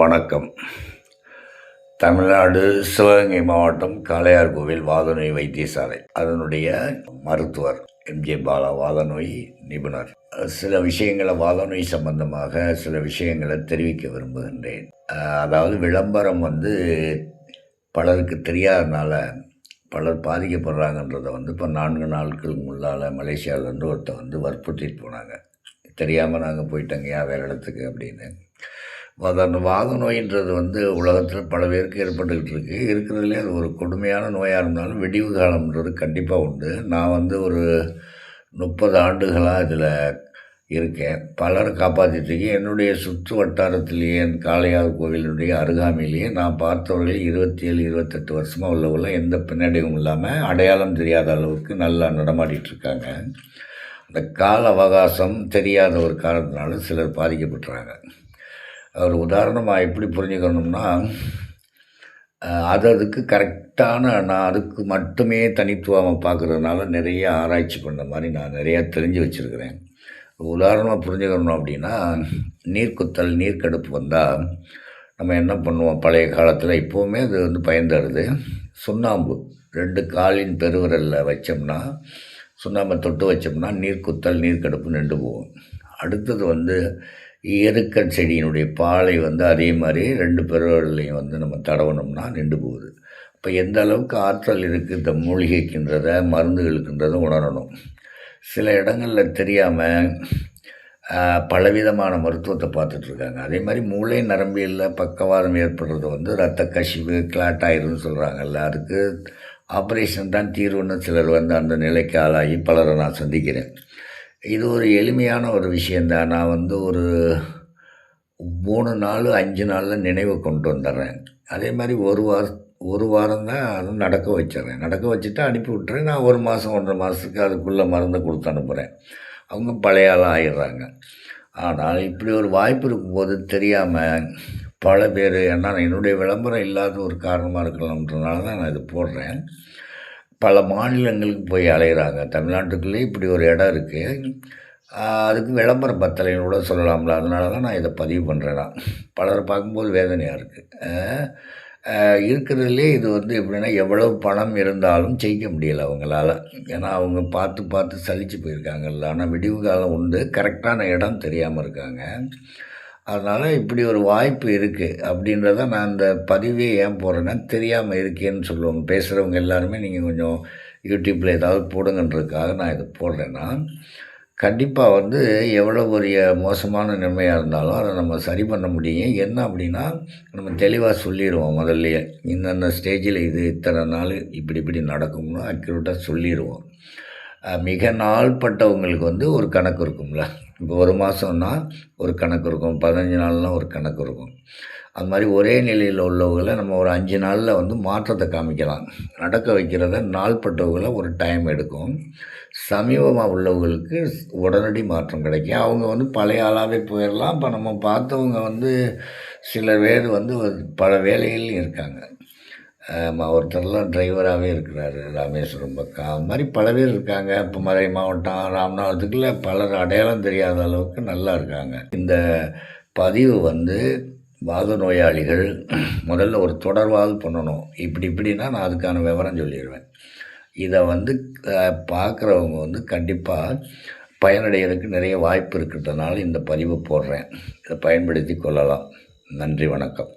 வணக்கம். தமிழ்நாடு சிவகங்கை மாவட்டம் காளையார் கோவில் வாதநோய் வைத்தியசாலை. அதனுடைய மருத்துவர் எம்ஜே பாலா வாதநோய் நிபுணர். சில விஷயங்களை வாதநோய் சம்பந்தமாக சில விஷயங்களை தெரிவிக்க விரும்புகின்றேன். அதாவது விளம்பரம் வந்து பலருக்கு தெரியாதனால பலர் பாதிக்கப்படுறாங்கன்றதை வந்து இப்போ நான்கு நாட்களுக்கு முன்னால் மலேசியாவிலேருந்து ஒருத்தர் வந்து வற்புறுத்திட்டு போனாங்க. தெரியாமல் நாங்கள் போயிட்டோங்கய்யா வேறு இடத்துக்கு அப்படின்னு. அந்த வாத நோயின்றது வந்து உலகத்தில் பல பேருக்கு ஏற்பட்டுக்கிட்டு இருக்குது இருக்கிறதுலே அது ஒரு கொடுமையான நோயாக இருந்தாலும் வெடிவு காலம்ன்றது கண்டிப்பாக உண்டு. நான் வந்து ஒரு முப்பது ஆண்டுகளாக இதில் இருக்கேன். பலரை காப்பாற்றிட்டு என்னுடைய சுற்று வட்டாரத்திலேயே என் காளையார் கோவிலுடைய அருகாமையிலேயே நான் பார்த்தவர்கள் இருபத்தி ஏழு இருபத்தெட்டு வருஷமாக உள்ளவங்கள எந்த பின்னடைவும் இல்லாமல் அடையாளம் தெரியாத அளவுக்கு நல்லா நடமாடிட்டுருக்காங்க அந்த கால அவகாசம் தெரியாத ஒரு காரணத்தினால சிலர் பாதிக்கப்பட்டுறாங்க. ஒரு உதாரணமாக எப்படி புரிஞ்சுக்கணும்னா அது அதுக்கு கரெக்டான நான் அதுக்கு மட்டுமே தனித்துவமாக பார்க்குறதுனால நிறைய ஆராய்ச்சி பண்ண மாதிரி நான் நிறையா தெரிஞ்சு வச்சுருக்கிறேன். உதாரணமாக புரிஞ்சுக்கணும் அப்படின்னா நீர்க்குத்தல் நீர்க்கடுப்பு வந்தால் நம்ம என்ன பண்ணுவோம்? பழைய காலத்தில் இப்போவுமே அது வந்து பயன்தருது சுண்ணாம்பு ரெண்டு காலின் பெருவிரலில் வச்சோம்னா சுண்ணாம்பை தொட்டு வச்சோம்னா நீர்க்குத்தல் நீர்க்கடுப்பு நின்று போகும். அடுத்தது வந்து எருக்க செடியினுடைய பாலை வந்து அதே மாதிரி ரெண்டு பெருவிரலையும் வந்து நம்ம தடவணும்னா நின்று போகுது. இப்போ எந்த அளவுக்கு ஆற்றல் இருக்குது இந்த மூலிகைக்குன்றத மருந்துகளுக்குன்றதை உணரணும். சில இடங்களில் தெரியாமல் பலவிதமான மருத்துவத்தை பார்த்துட்ருக்காங்க அதே மாதிரி மூளை நரம்பியலில் பக்கவாதம் ஏற்படுறது வந்து ரத்த கசிவு கிளாட் ஆயிரும்னு சொல்கிறாங்கல்ல அதுக்கு ஆப்ரேஷன் தான் தீர்வுன்னு சிலர் வந்து அந்த நிலைக்கு ஆளாகி பலரை நான் சந்திக்கிறேன். இது ஒரு எளிமையான ஒரு விஷயந்தான் நான் வந்து ஒரு மூணு நாள் அஞ்சு நாளில் நினைவு கொண்டு வந்துடுறேன் அதே மாதிரி ஒரு வாரம் ஒரு வாரம் தான் அது நடக்க வச்சிடுறேன் நடக்க வச்சுட்டு அனுப்பி விட்டுறேன். நான் ஒரு மாதம் ஒன்றரை மாதத்துக்கு அதுக்குள்ளே மருந்தை கொடுத்து அனுப்புகிறேன் அவங்க பழைய ஆளாக ஆயிடுறாங்க ஆனால் இப்படி ஒரு வாய்ப்பு இருக்கும்போது தெரியாமல் பல பேர் ஏன்னா என்னுடைய விளம்பரம் இல்லாத ஒரு காரணமாக இருக்கலாம்ன்றனால தான் நான் இது போடுறேன். பல மாநிலங்களுக்கு போய் அலைகிறாங்க தமிழ்நாட்டுக்குள்ளேயே இப்படி ஒரு இடம் இருக்குது அதுக்கு விளம்பரம் பத்தலைன்னு கூட சொல்லலாம்ல. அதனால தான் நான் இதை பதிவு பண்ணுறேன் நான். பலரை பார்க்கும்போது வேதனையாக இருக்குது இருக்கிறதுலே இது வந்து எப்படின்னா எவ்வளவு பணம் இருந்தாலும் ஜெயிக்க முடியலை அவங்களால. ஏன்னா அவங்க பார்த்து பார்த்து சலிச்சு போயிருக்காங்கல்ல. ஆனால் விடிவு காலம் உண்டு. கரெக்டான இடம் தெரியாமல் இருக்காங்க. அதனால் இப்படி ஒரு வாய்ப்பு இருக்குது அப்படின்றத நான் இந்த பதிவே ஏன் போடுறேன்னா தெரியாமல் இருக்கேன்னு சொல்லுவாங்க. பேசுகிறவங்க எல்லாருமே நீங்கள் கொஞ்சம் யூடியூப்பில் ஏதாவது போடுங்கன்றதுக்காக நான் இதை போடுறேன்னா கண்டிப்பாக வந்து எவ்வளோ பெரிய மோசமான நிலைமையாக இருந்தாலும் அதை நம்ம சரி பண்ண முடியும். என்ன அப்படின்னா நம்ம தெளிவாக சொல்லிடுவோம் முதல்லையே. இந்தந்த ஸ்டேஜில் இது இத்தனை நாள் இப்படி இப்படி நடக்கும்னு அக்யூரேட்டாக சொல்லிடுவோம் மிக நாள்பட்டவங்களுக்கு வந்து ஒரு கணக்கு இருக்கும்ல. இப்போ ஒரு மாதம்னா ஒரு கணக்கு இருக்கும். பதினஞ்சு நாள்னால் ஒரு கணக்கு இருக்கும். அது மாதிரி ஒரே நிலையில் உள்ளவங்களை நம்ம ஒரு அஞ்சு நாளில் வந்து மாற்றத்தை காமிக்கலாம். நடக்க வைக்கிறத நாள்பட்டவங்கள ஒரு டைம் எடுக்கும். சமீபமாக உள்ளவங்களுக்கு உடனடி மாற்றம் கிடைக்கும். அவங்க வந்து பழைய ஆளாகவே போயிடலாம் இப்போ நம்ம பார்த்தவங்க வந்து சில பேர் வந்து பல வேலைகளில் இருக்காங்க. ஒருத்தர் ஒருத்தர்லாம் டிரைவராகவே இருக்கிறாரு ராமேஸ்வரம் பக்கம். அது மாதிரி பல பேர் இருக்காங்க. இப்போ மதுரை மாவட்டம் ராமநாதத்துக்குள்ள பலர் அடையாளம் தெரியாத அளவுக்கு நல்லா இருக்காங்க. இந்த பதிவு வந்து வாத நோயாளிகள் முதல்ல ஒரு தொடர்வாது பண்ணணும். இப்படி இப்படின்னா நான் அதுக்கான விவரம் சொல்லிடுவேன் இதை வந்து பார்க்குறவங்க வந்து கண்டிப்பாக பயனடைகிறதுக்கு நிறைய வாய்ப்பு இருக்கிறதுனால இந்த பதிவை போடுறேன். இதை பயன்படுத்தி கொள்ளலாம். நன்றி வணக்கம்.